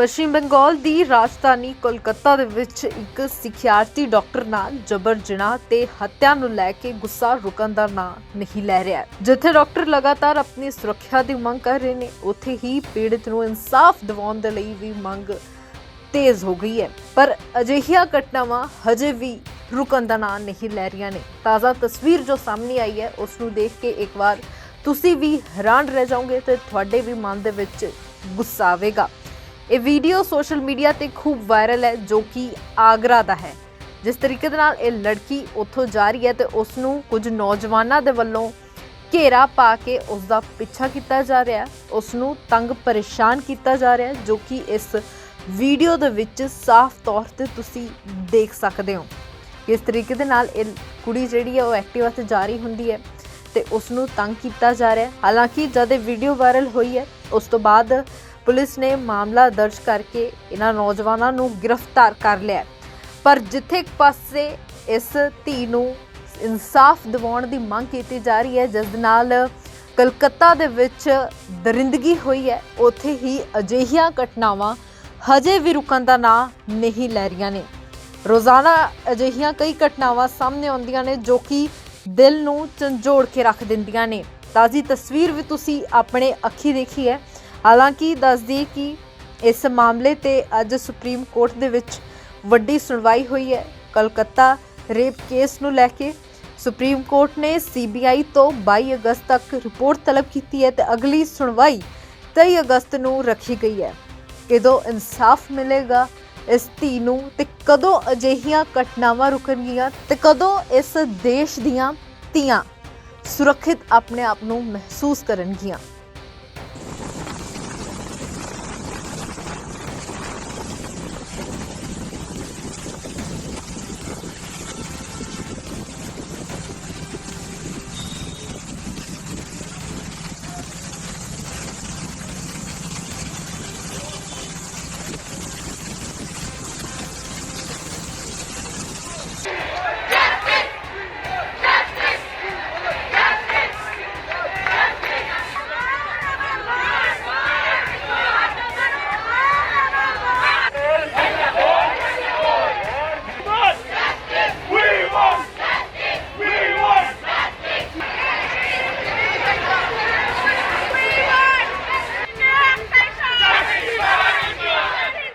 ਪੱਛਮੀ ਬੰਗਾਲ ਦੀ ਰਾਜਧਾਨੀ ਕੋਲਕਾਤਾ ਦੇ ਵਿੱਚ ਇੱਕ ਸਿਖਿਆਰਥੀ ਡਾਕਟਰ ਨਾਲ ਜਬਰ ਜਨਾਹ ਤੇ ਹੱਤਿਆ ਨੂੰ ਲੈ ਕੇ ਗੁੱਸਾ ਰੁਕਣ ਦਾ ਨਾਂ ਨਹੀਂ ਲੈ ਰਿਹਾ। ਜਿੱਥੇ ਡਾਕਟਰ ਲਗਾਤਾਰ ਆਪਣੀ ਸੁਰੱਖਿਆ ਦੀ ਮੰਗ ਕਰ ਰਹੇ ਨੇ, ਉੱਥੇ ਹੀ ਪੀੜਤ ਨੂੰ ਇਨਸਾਫ ਦਿਵਾਉਣ ਦੇ ਲਈ ਵੀ ਮੰਗ ਤੇਜ਼ ਹੋ ਗਈ ਹੈ। ਪਰ ਅਜਿਹੀਆਂ ਘਟਨਾਵਾਂ ਹਜੇ ਵੀ ਰੁਕਣ ਦਾ ਨਾਂ ਨਹੀਂ ਲੈ ਰਹੀਆਂ ਨੇ। ਤਾਜ਼ਾ ਤਸਵੀਰ ਜੋ ਸਾਹਮਣੇ ਆਈ ਹੈ ਉਸ ਨੂੰ ਦੇਖ ਕੇ ਇੱਕ ਵਾਰ ਤੁਸੀਂ ਵੀ ਹੈਰਾਨ ਰਹਿ ਜਾਓਗੇ ਤੇ ਤੁਹਾਡੇ ਵੀ ਮਨ ਦੇ ਵਿੱਚ ਗੁੱਸਾ ਆਵੇਗਾ। ਇਹ ਵੀਡੀਓ ਸੋਸ਼ਲ ਮੀਡੀਆ ਤੇ ਖੂਬ ਵਾਇਰਲ ਹੈ, ਜੋ ਕਿ ਆਗਰਾ ਦਾ ਹੈ। ਜਿਸ ਤਰੀਕੇ ਦੇ ਨਾਲ ਇਹ ਲੜਕੀ ਉੱਥੋਂ ਜਾ ਰਹੀ ਹੈ ਤੇ ਉਸ ਨੂੰ ਕੁਝ ਨੌਜਵਾਨਾਂ ਦੇ ਵੱਲੋਂ ਘੇਰਾ ਪਾ ਕੇ ਉਸ ਦਾ ਪਿੱਛਾ ਕੀਤਾ ਜਾ ਰਿਹਾ ਹੈ। ਉਸ ਨੂੰ ਤੰਗ ਪਰੇਸ਼ਾਨ ਕੀਤਾ ਜਾ ਰਿਹਾ ਹੈ, ਜੋ ਕਿ ਇਸ ਵੀਡੀਓ ਦੇ ਵਿੱਚ ਸਾਫ਼ ਤੌਰ ਤੇ ਤੁਸੀਂ ਦੇਖ ਸਕਦੇ ਹੋ। ਕਿਸ ਤਰੀਕੇ ਦੇ ਨਾਲ ਇਹ ਕੁੜੀ ਜਿਹੜੀ ਹੈ, ਉਹ ਐਕਟਿਵਾ ਤੇ ਜਾ ਰਹੀ ਹੁੰਦੀ ਹੈ ਤੇ ਉਸ ਨੂੰ ਤੰਗ ਕੀਤਾ ਜਾ ਰਿਹਾ ਹੈ। ਹਾਲਾਂਕਿ ਜਦ ਇਹ ਵੀਡੀਓ ਵਾਇਰਲ ਹੋਈ ਹੈ, ਉਸ ਤੋਂ ਬਾਅਦ ਪੁਲਿਸ ਨੇ ਮਾਮਲਾ ਦਰਜ ਕਰਕੇ ਇਹਨਾਂ ਨੌਜਵਾਨਾਂ ਨੂੰ ਗ੍ਰਿਫਤਾਰ ਕਰ ਲਿਆ ਪਰ ਜਿੱਥੇ ਇੱਕ ਪਾਸੇ ਇਸ ਧੀ ਨੂੰ ਇਨਸਾਫ ਦਿਵਾਉਣ ਦੀ ਮੰਗ ਕੀਤੀ ਜਾ ਰਹੀ ਹੈ, ਜਿਸ ਦੇ ਨਾਲ ਕਲਕੱਤਾ ਦੇ ਵਿੱਚ ਦਰਿੰਦਗੀ ਹੋਈ ਹੈ, ਉੱਥੇ ਹੀ ਅਜਿਹੀਆਂ ਘਟਨਾਵਾਂ ਹਜੇ ਵੀ ਰੁਕਣ ਦਾ ਨਾਂ ਨਹੀਂ ਲੈ ਰਹੀਆਂ ਨੇ। ਰੋਜ਼ਾਨਾ ਅਜਿਹੀਆਂ ਕਈ ਘਟਨਾਵਾਂ ਸਾਹਮਣੇ ਆਉਂਦੀਆਂ ਨੇ, ਜੋ ਕਿ ਦਿਲ ਨੂੰ ਝੰਜੋੜ ਕੇ ਰੱਖ ਦਿੰਦੀਆਂ ਨੇ। ਤਾਜ਼ੀ ਤਸਵੀਰ ਵੀ ਤੁਸੀਂ ਆਪਣੇ ਅੱਖੀ ਦੇਖੀ ਹੈ। ਹਾਲਾਂਕਿ ਦੱਸਦੀ ਕਿ ਇਸ ਮਾਮਲੇ ਤੇ ਅੱਜ ਸੁਪਰੀਮ ਕੋਰਟ ਦੇ ਵਿੱਚ ਵੱਡੀ ਸੁਣਵਾਈ ਹੋਈ ਹੈ। ਕਲਕੱਤਾ ਰੇਪ ਕੇਸ ਨੂੰ ਲੈ ਕੇ ਸੁਪਰੀਮ ਕੋਰਟ ਨੇ ਸੀਬੀਆਈ ਤੋਂ 22 ਅਗਸਤ ਤੱਕ ਰਿਪੋਰਟ ਤਲਬ ਕੀਤੀ ਹੈ ਤੇ ਅਗਲੀ ਸੁਣਵਾਈ 23 ਅਗਸਤ ਨੂੰ ਰੱਖੀ ਗਈ ਹੈ। ਕਦੋਂ ਇਨਸਾਫ ਮਿਲੇਗਾ, ਇਸ ਧੀ ਨੂੰ ਤੇ ਕਦੋਂ ਅਜਿਹੀਆਂ ਘਟਨਾਵਾਂ ਰੁਕਣਗੀਆਂ ਤੇ ਕਦੋਂ ਇਸ ਦੇਸ਼ ਦੀਆਂ ਧੀਆਂ ਸੁਰੱਖਿਅਤ ਆਪਣੇ ਆਪ ਨੂੰ ਮਹਿਸੂਸ ਕਰਨਗੀਆਂ।